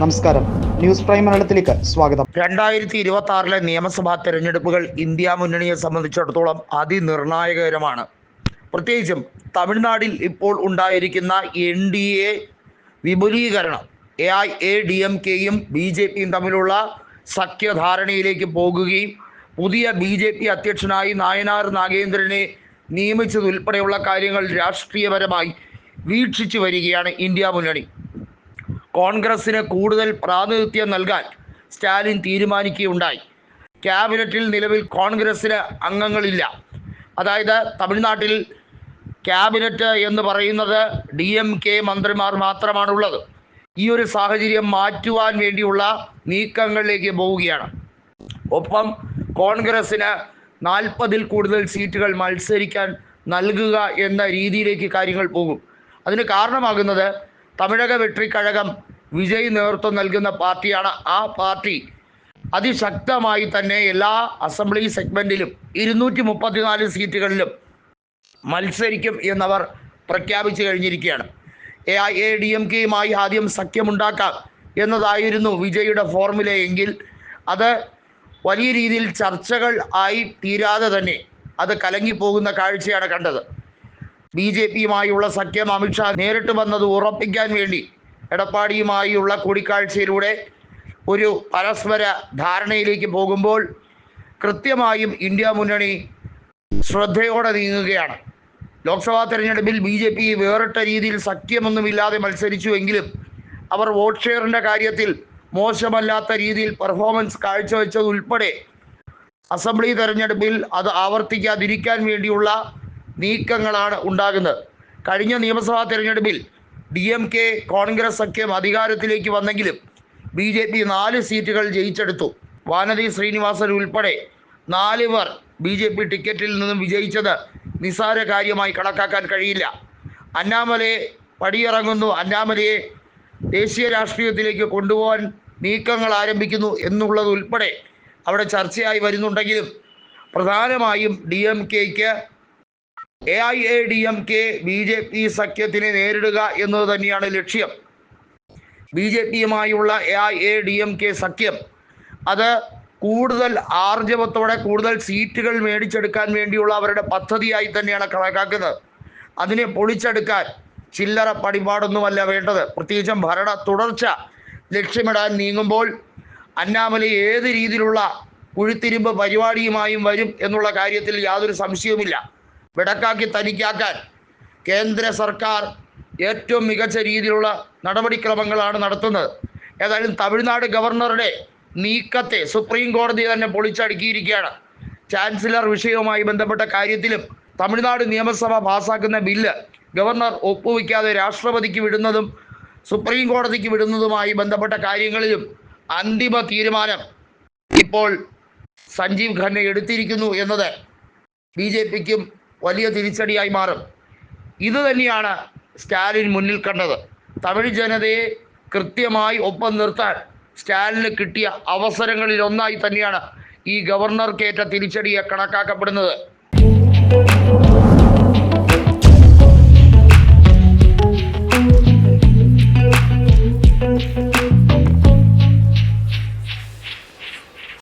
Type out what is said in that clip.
നമസ്കാരം. News prime മലയാളത്തിലേക്ക് സ്വാഗതം. രണ്ടായിരത്തി ഇരുപത്തി ആറിലെ നിയമസഭാ തെരഞ്ഞെടുപ്പുകൾ ഇന്ത്യ മുന്നണിയെ സംബന്ധിച്ചിടത്തോളം അതിനിർണായകരമാണ്. പ്രത്യേകിച്ചും തമിഴ്നാട്ടിൽ ഇപ്പോൾ ഉണ്ടായിരിക്കുന്ന എൻ ഡി എ വിപുലീകരണം A I A D M കെയും ബി ജെ പിയും തമ്മിലുള്ള സഖ്യധാരണയിലേക്ക് പോകുകയും പുതിയ ബി ജെ പി അധ്യക്ഷനായി നായനാർ നാഗേന്ദ്രനെ നിയമിച്ചതുൾപ്പെടെയുള്ള കാര്യങ്ങൾ രാഷ്ട്രീയപരമായി വീക്ഷിച്ചു വരികയാണ് ഇന്ത്യ മുന്നണി. കോൺഗ്രസിന് കൂടുതൽ പ്രാതിനിധ്യം നൽകാൻ സ്റ്റാലിൻ തീരുമാനിക്കുകയുണ്ടായി. ക്യാബിനറ്റിൽ നിലവിൽ കോൺഗ്രസ്സിന് അംഗങ്ങളില്ല. അതായത് തമിഴ്നാട്ടിൽ ക്യാബിനറ്റ് എന്ന് പറയുന്നത് ഡി എം കെ മന്ത്രിമാർ മാത്രമാണുള്ളത്. ഈ ഒരു സാഹചര്യം മാറ്റുവാൻ വേണ്ടിയുള്ള നീക്കങ്ങളിലേക്ക് പോവുകയാണ്. ഒപ്പം കോൺഗ്രസിന് നാൽപ്പതിൽ കൂടുതൽ സീറ്റുകൾ മത്സരിക്കാൻ നൽകുക എന്ന രീതിയിലേക്ക് കാര്യങ്ങൾ പോകും. അതിന് കാരണമാകുന്നത് തമിഴക വെട്രിക്കഴകം വിജയ് നേതൃത്വം നൽകുന്ന പാർട്ടിയാണ് ആ പാർട്ടി. അതിശക്തമായി തന്നെ എല്ലാ അസംബ്ലി സെഗ്മെന്റിലും ഇരുന്നൂറ്റി മുപ്പത്തിനാല് സീറ്റുകളിലും മത്സരിക്കും എന്നവർ പ്രഖ്യാപിച്ചു കഴിഞ്ഞിരിക്കുകയാണ്. A I A D M കെയുമായി ആദ്യം സഖ്യമുണ്ടാക്കാം എന്നതായിരുന്നു വിജയുടെ ഫോർമുല എങ്കിൽ അത് വലിയ രീതിയിൽ ചർച്ചകൾ ആയി തീരാതെ തന്നെ അത് കലങ്ങിപ്പോകുന്ന കാഴ്ചയാണ് കണ്ടത്. ബി ജെ പിയുമായുള്ള സഖ്യം അമിത്ഷാ നേരിട്ട് വന്നത് ഉറപ്പിക്കാൻ വേണ്ടി. എടപ്പാടിയുമായുള്ള കൂടിക്കാഴ്ചയിലൂടെ ഒരു പരസ്പര ധാരണയിലേക്ക് പോകുമ്പോൾ കൃത്യമായും ഇന്ത്യ മുന്നണി ശ്രദ്ധയോടെ നീങ്ങുകയാണ്. ലോക്സഭാ തെരഞ്ഞെടുപ്പിൽ ബി ജെ പി വേറിട്ട രീതിയിൽ സഖ്യമൊന്നുമില്ലാതെ മത്സരിച്ചുവെങ്കിലും അവർ വോട്ട് ഷെയറിന്റെ കാര്യത്തിൽ മോശമല്ലാത്ത രീതിയിൽ പെർഫോമൻസ് കാഴ്ചവെച്ചതുൾപ്പെടെ അസംബ്ലി തെരഞ്ഞെടുപ്പിൽ അത് ആവർത്തിക്കാതിരിക്കാൻ വേണ്ടിയുള്ള നീക്കങ്ങളാണ് ഉണ്ടാകുന്നത്. കഴിഞ്ഞ നിയമസഭാ തെരഞ്ഞെടുപ്പിൽ ഡി എം കെ കോൺഗ്രസ് സഖ്യം അധികാരത്തിലേക്ക് വന്നെങ്കിലും ബി ജെ പി നാല് സീറ്റുകൾ ജയിച്ചെടുത്തു. വാനതി ശ്രീനിവാസൻ ഉൾപ്പെടെ നാല് പേർ ബി ജെ പി ടിക്കറ്റിൽ നിന്നും വിജയിച്ചത് നിസ്സാര കാര്യമായി കണക്കാക്കാൻ കഴിയില്ല. അന്നാമലയെ പടിയിറങ്ങുന്നു. അന്നാമലയെ ദേശീയ രാഷ്ട്രീയത്തിലേക്ക് കൊണ്ടുപോകാൻ നീക്കങ്ങൾ ആരംഭിക്കുന്നു എന്നുള്ളത് ഉൾപ്പെടെ അവിടെ ചർച്ചയായി വരുന്നുണ്ടെങ്കിലും പ്രധാനമായും D M കെക്ക് A I A D M K B J P സഖ്യത്തിനെ നേരിടുക എന്നത് തന്നെയാണ് ലക്ഷ്യം. B J പിയുമായുള്ള A I A D M K സഖ്യം അത് കൂടുതൽ ആർജവത്തോടെ കൂടുതൽ സീറ്റുകൾ മേടിച്ചെടുക്കാൻ വേണ്ടിയുള്ള അവരുടെ പദ്ധതിയായി തന്നെയാണ് കണക്കാക്കുന്നത്. അതിനെ പൊളിച്ചെടുക്കാൻ ചില്ലറ പടിപാടൊന്നുമല്ല വേണ്ടത്. പ്രത്യേകിച്ചും ഭരണ തുടർച്ച ലക്ഷ്യമിടാൻ നീങ്ങുമ്പോൾ അന്നാമലി ഏത് രീതിയിലുള്ള കുഴിത്തിരിമ്പ് പരിപാടിയുമായും വരും എന്നുള്ള കാര്യത്തിൽ യാതൊരു സംശയവുമില്ല. വിടക്കാക്കി തനിക്കാക്കാൻ കേന്ദ്ര സർക്കാർ ഏറ്റവും മികച്ച രീതിയിലുള്ള നടപടിക്രമങ്ങളാണ് നടത്തുന്നത്. ഏതായാലും തമിഴ്നാട് ഗവർണറുടെ നീക്കത്തെ സുപ്രീം കോടതി തന്നെ പൊളിച്ചടുക്കിയിരിക്കുകയാണ്. ചാൻസലർ വിഷയവുമായി ബന്ധപ്പെട്ട കാര്യത്തിലും തമിഴ്നാട് നിയമസഭ പാസാക്കുന്ന ബില്ല് ഗവർണർ ഒപ്പുവെക്കാതെ രാഷ്ട്രപതിക്ക് വിടുന്നതും സുപ്രീം കോടതിക്ക് വിടുന്നതുമായി ബന്ധപ്പെട്ട കാര്യങ്ങളിലും അന്തിമ തീരുമാനം ഇപ്പോൾ സഞ്ജീവ് ഖന്ന എടുത്തിരിക്കുന്നു എന്നത് ബി ജെ പിക്കും വലിയ തിരിച്ചടിയായി മാറും. ഇത് തന്നെയാണ് സ്റ്റാലിൻ മുന്നിൽ കണ്ടത്. തമിഴ് ജനതയെ കൃത്യമായി ഒപ്പം നിർത്താൻ സ്റ്റാലിന് കിട്ടിയ അവസരങ്ങളിൽ ഒന്നായി തന്നെയാണ് ഈ ഗവർണർക്കേറ്റ തിരിച്ചടിയെ കണക്കാക്കപ്പെടുന്നത്.